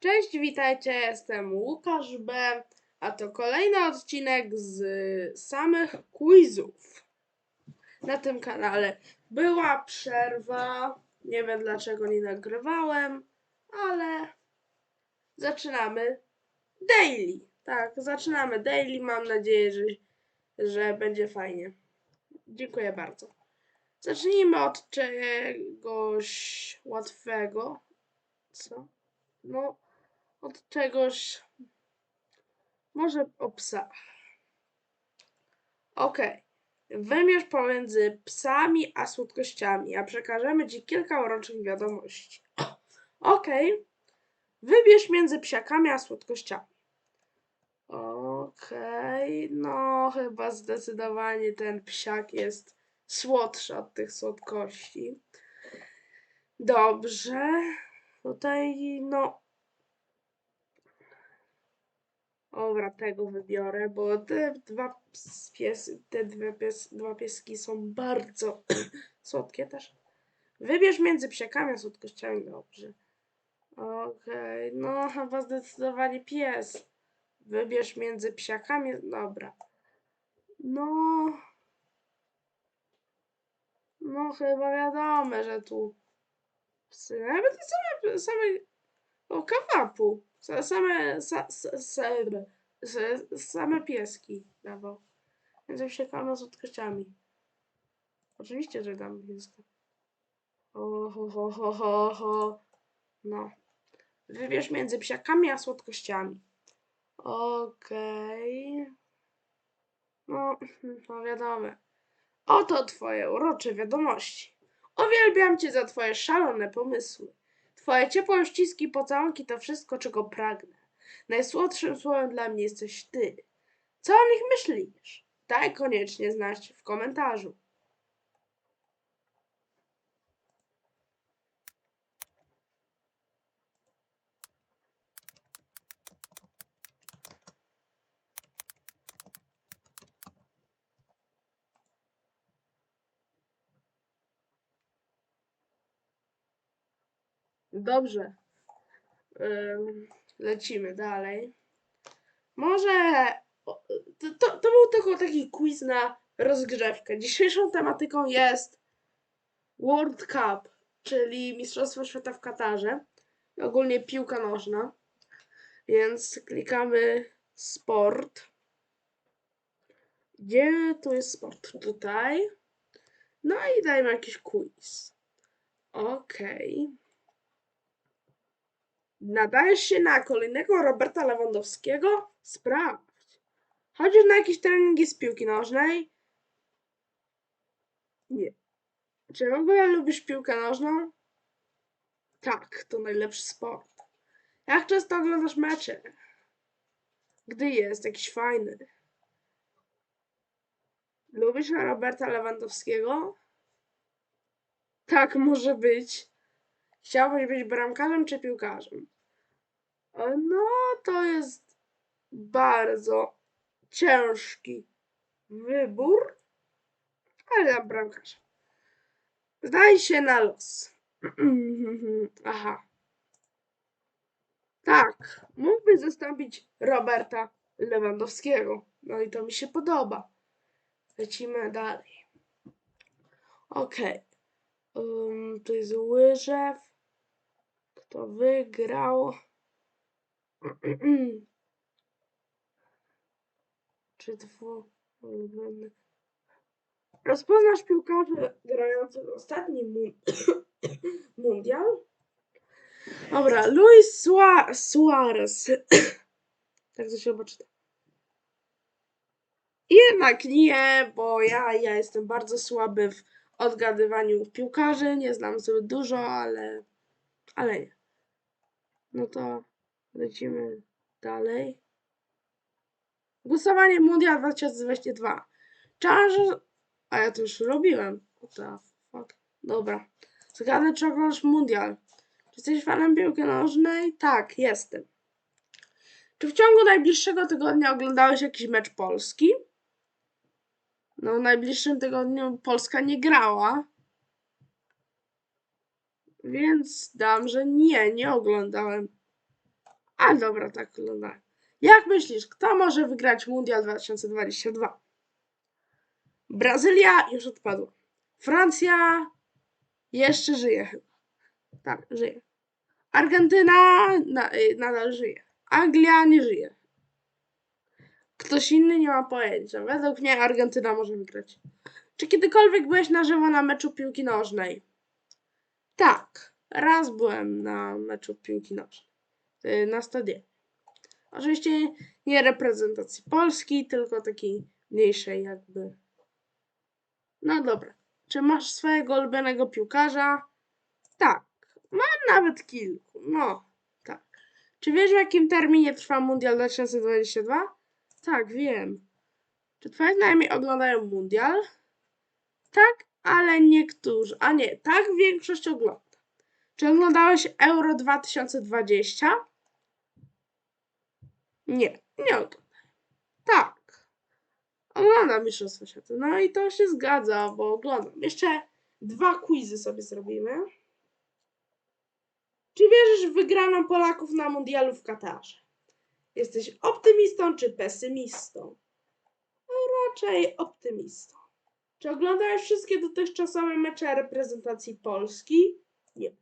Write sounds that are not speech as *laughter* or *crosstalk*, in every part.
Cześć, witajcie, jestem Łukasz B, a to kolejny odcinek z samych quizów na tym kanale. Była przerwa, nie wiem dlaczego nie nagrywałem, ale zaczynamy daily. Tak, zaczynamy daily, mam nadzieję, że, że będzie fajnie. Dziękuję bardzo. Zacznijmy od czegoś łatwego. Co? No, od czegoś. Może o psach. Okej. Wymierz pomiędzy psami a słodkościami, a przekażemy ci kilka uroczych wiadomości. Okej. Wybierz między psiakami a słodkościami. Okej, no chyba zdecydowanie ten psiak jest słodszy od tych słodkości. Dobrze. Tutaj, no. Dobra, tego wybiorę, bo te dwa ps- pies, te dwa, pies, dwa pieski są bardzo *clears throat* słodkie też. Wybierz między psiakami a słodkościami, dobrze. Okej, no *laughs* chyba zdecydowanie pies. Wybierz między psiakami, dobra. No. No chyba wiadomo, że tu psy. Nawet same, same o kawapu. Sa- Same, sa, sa, sa, sa, same pieski dawał. Więc jak się kama z słodkościami. Oczywiście, że dam pieska. O, ho, ho, ho, ho, ho. No. Wybierz między psiakami a słodkościami. Okej. No, no wiadomo. Oto twoje urocze wiadomości. Uwielbiam cię za twoje szalone pomysły. Twoje ciepłe ściski, pocałunki to wszystko, czego pragnę. Najsłodszym słowem dla mnie jesteś ty. Co o nich myślisz? Daj koniecznie znać w komentarzu. Dobrze. Lecimy dalej. Może. To, to, to był tylko taki quiz na rozgrzewkę. Dzisiejszą tematyką jest World Cup, czyli Mistrzostwo Świata w Katarze. Ogólnie piłka nożna. Więc klikamy sport. Gdzie tu jest sport? Tutaj. No i dajmy jakiś quiz. Okej. Nadajesz się na kolejnego Roberta Lewandowskiego? Sprawdź. Chodzisz na jakieś treningi z piłki nożnej? Nie. Czy w ogóle lubisz piłkę nożną? Tak, to najlepszy sport. Jak często oglądasz mecze? Gdy jest jakiś fajny. Lubisz Roberta Lewandowskiego? Tak może być. Chciałbyś być bramkarzem czy piłkarzem? E, No, to jest bardzo ciężki wybór, ale dam bramkarza. Zdaj się na los. *clears throat* Aha. Tak, mógłby zastąpić Roberta Lewandowskiego. No i to mi się podoba. Lecimy dalej. Okej. Ym, to jest łyżew. Kto wygrał? *clears throat* Czy dwu? Rozpoznasz piłkarzy grających ostatni mu- *clears throat* mundial? Dobra, Luis Sua- Suarez. *clears throat* tak to się chyba. Jednak nie, bo ja, ja jestem bardzo słaby w odgadywaniu piłkarzy. Nie znam sobie dużo, ale, ale nie. No to lecimy dalej. Głosowanie Mundial 2022. Challenge... A ja to już robiłem. What fuck? Dobra. Zgadnę, czy oglądasz Mundial. Czy jesteś fanem piłki nożnej? Tak, jestem. Czy w ciągu najbliższego tygodnia oglądałeś jakiś mecz Polski? No, w najbliższym tygodniu Polska nie grała. Więc dam, że nie, nie oglądałem. A dobra, tak wygląda. Jak myślisz, kto może wygrać Mundial 2022? Brazylia już odpadła. Francja jeszcze żyje chyba. Tak, żyje. Argentyna na, y, nadal żyje. Anglia nie żyje. Ktoś inny nie ma pojęcia. Według mnie Argentyna może wygrać. Czy kiedykolwiek byłeś na żywo na meczu piłki nożnej? Tak. Raz byłem na meczu piłki nożnej. Y, Na stadionie. Oczywiście nie reprezentacji Polski, tylko takiej mniejszej jakby. No dobra. Czy masz swojego ulubionego piłkarza? Tak. Mam nawet kilku. No, tak. Czy wiesz w jakim terminie trwa Mundial 2022? Tak, wiem. Czy twoi znajomi oglądają Mundial? Tak, ale niektórzy. A nie, tak większość ogląda. Czy oglądałeś Euro 2020? Nie, nie oglądam. Tak. Oglądam Mistrzostwo Świata. No i to się zgadza, bo oglądam. Jeszcze dwa quizy sobie zrobimy. Czy wierzysz w wygraną Polaków na mundialu w Katarze? Jesteś optymistą czy pesymistą? Raczej optymistą. Czy oglądałeś wszystkie dotychczasowe mecze reprezentacji Polski? Nie.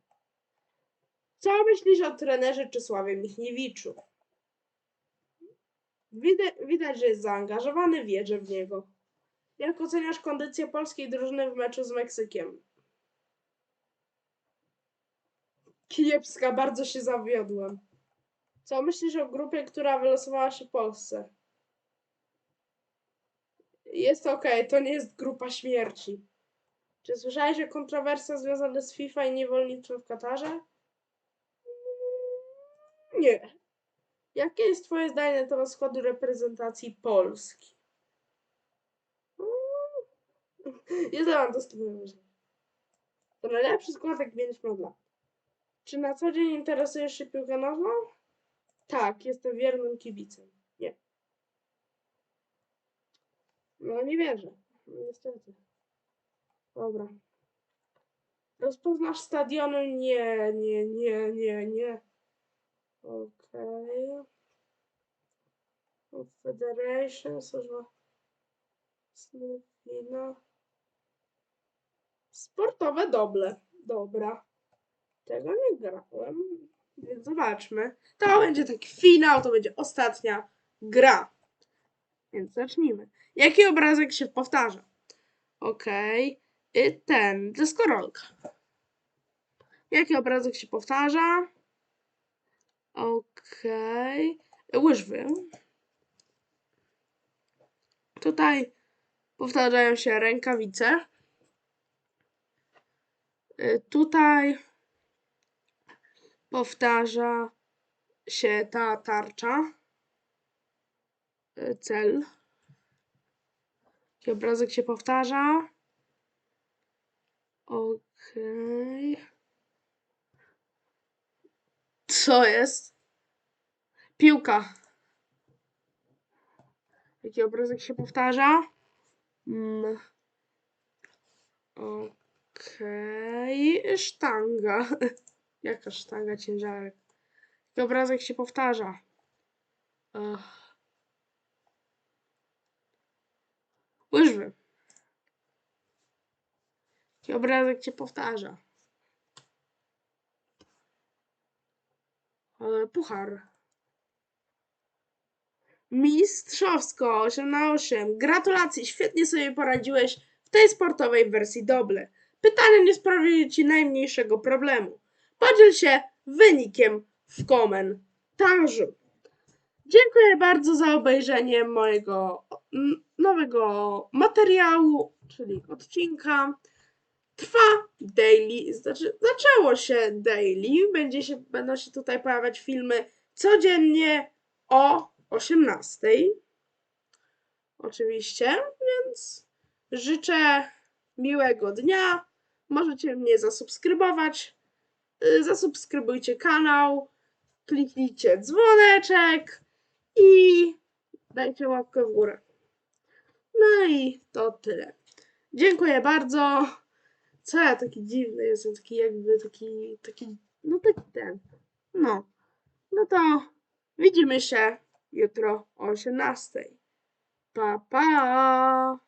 Co myślisz o trenerze Czesławie Michniewiczu? Widać, widać, że jest zaangażowany, wierzę w niego. Jak oceniasz kondycję polskiej drużyny w meczu z Meksykiem? Kiepska, bardzo się zawiodłem. Co myślisz o grupie, która wylosowała się Polsce? Jest okej, to nie jest grupa śmierci. Czy słyszałeś o kontrowersjach związanych z FIFA i niewolnictwem w Katarze? Nie. Jakie jest Twoje zdanie na temat składu reprezentacji Polski? Jest mam dostępny To najlepszy skład, jak mieliśmy od. Czy na co dzień interesujesz się piłką nożną? Tak, jestem wiernym kibicem. Nie. No nie wierzę. Niestety. Dobra. Rozpoznasz stadiony? Nie, nie, nie, nie, nie. Okej. Federation, służba. Snufina. Sportowe doble. Dobra. Tego nie grałem, więc zobaczmy. To będzie taki finał, to będzie ostatnia gra. Więc zacznijmy. Jaki obrazek się powtarza? Okej. Okay. Ten, deskorolka. Jaki obrazek się powtarza? Okej. Okay. Łyżwy. Tutaj powtarzają się rękawice. Y, Tutaj powtarza się ta tarcza. Cel. Jaki obrazek się powtarza? Okej. Co jest? Piłka. Jaki obrazek się powtarza? Mm. Okej. Sztanga. *laughs* Jaka sztanga ciężarek? Jaki obrazek się powtarza? Ach. Łyżwy. Obrazek się powtarza? Puchar. Mistrzowsko 8 na 8. Gratulacje, świetnie sobie poradziłeś w tej sportowej wersji doble. Pytanie nie sprawiły ci najmniejszego problemu. Podziel się wynikiem w komentarzu. Dziękuję bardzo za obejrzenie mojego nowego materiału, czyli odcinka. Trwa daily, znaczy zaczęło się daily, będzie się, będą się tutaj pojawiać filmy codziennie o 18. Oczywiście, więc życzę miłego dnia. Możecie mnie zasubskrybować. Y, Zasubskrybujcie kanał, kliknijcie dzwoneczek i dajcie łapkę w górę. No i to tyle. Dziękuję bardzo. Co ja taki dziwny jestem, taki jakby taki, taki, no taki ten. No, no to Widzimy się jutro o 18. Pa, pa!